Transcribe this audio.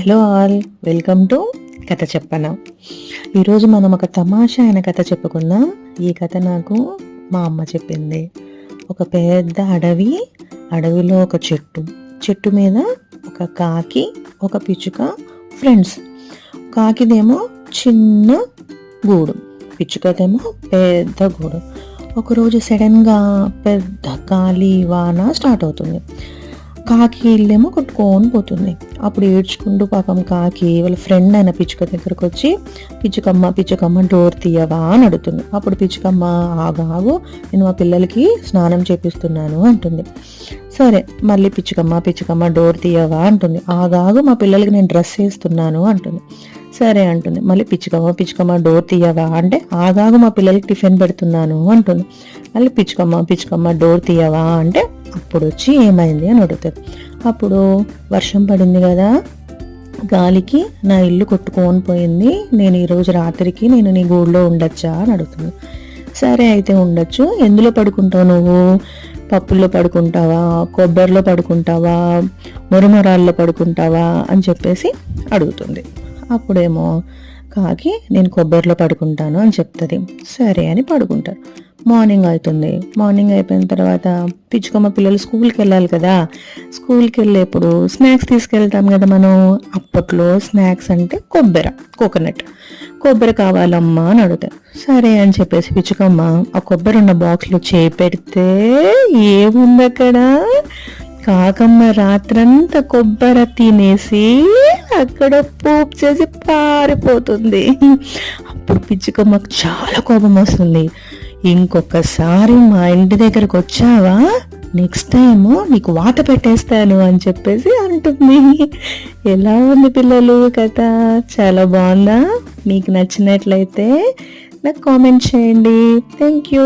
Hello all welcome to కథ చెప్పన ఈరోజు మనం ఒక తమాషా అయిన కథ చెప్పుకుందాం. ఈ కథ నాకు మా అమ్మ చెప్పింది. ఒక పెద్ద అడవి అడవిలో ఒక చెట్టు. చెట్టు మీద ఒక కాకి ఒక పిచ్చుక ఫ్రెండ్స్ కాకిదేమో చిన్న గూడు పిచ్చుకదేమో పెద్ద గూడు. ఒకరోజు సడన్గా పెద్ద గాలి వాన స్టార్ట్ అవుతుంది. కాకి ఇల్లేమో కొట్టుకొని పోతుంది. అప్పుడు ఏడ్చుకుంటూ పాపం కాకి వాళ్ళ ఫ్రెండ్ అయిన పిచ్చుక దగ్గరకు వచ్చి పిచ్చుకమ్మ పిచ్చుకమ్మ డోర్ తీయవా? అని అడుగుతుంది. అప్పుడు పిచ్చుకమ్మ ఆగాగు నేను మా పిల్లలకి స్నానం చేపిస్తున్నాను అంటుంది. సరే మళ్ళీ పిచ్చుకమ్మ పిచ్చుకమ్మ డోర్ తీయవా? అంటుంది. ఆగాగు మా పిల్లలకి నేను డ్రెస్ వేస్తున్నాను అంటుంది. సరే అంటుంది. మళ్ళీ పిచ్చుకమ్మ పిచ్చుకమ్మ డోర్ తీయవా? అంటే ఆగాగు మా పిల్లలకి టిఫిన్ పెడుతున్నాను అంటుంది. మళ్ళీ పిచ్చుకమ్మ పిచ్చుకమ్మ డోర్ తీయవా? అంటే అప్పుడు వచ్చి ఏమైంది అని అడుగుతుంది అప్పుడు వర్షం పడింది కదా గాలికి నా ఇల్లు కొట్టుకొని పోయింది. నేను ఈరోజు రాత్రికి నేను నీ గూడులో ఉండొచ్చా అని అడుగుతుంది. సరే అయితే ఉండొచ్చు. ఎందులో పడుకుంటావు నువ్వు? పప్పుల్లో పడుకుంటావా? కొబ్బరిలో పడుకుంటావా? మురమరాల్లో పడుకుంటావా? అని చెప్పేసి అడుగుతుంది. అప్పుడేమో కాకి నేను కొబ్బరిలో పడుకుంటాను అని చెప్తుంది. సరే అని పడుకుంటారు. మార్నింగ్ అవుతుంది. మార్నింగ్ అయిపోయిన తర్వాత పిచ్చుకమ్మ పిల్లలు స్కూల్కి వెళ్ళాలి కదా. స్కూల్కి వెళ్ళేప్పుడు స్నాక్స్ తీసుకెళ్తాం కదా మనం. అప్పట్లో స్నాక్స్ అంటే కొబ్బరి కోకోనట్. కొబ్బరి కావాలమ్మా అని అడుగుతాం. సరే అని చెప్పేసి పిచ్చుకమ్మ ఆ కొబ్బరి ఉన్న బాక్స్లో చేపెడితే ఏముంది అక్కడ? కాకమ్మ రాత్రంతా కొబ్బరి తినేసి అక్కడ పోపు చేసి పారిపోతుంది. అప్పుడు పిచ్చుకమ్మకు చాలా కోపం వస్తుంది. ఇంకొకసారి మా ఇంటి దగ్గరకు వచ్చావా? నెక్స్ట్ టైం నీకు వాత పెట్టేస్తాను అని చెప్పేసి అంటుంది. ఎలా ఉంది పిల్లలు కథ? చాలా బాగుందా? మీకు నచ్చినట్లయితే నాకు కామెంట్ చేయండి. Thank you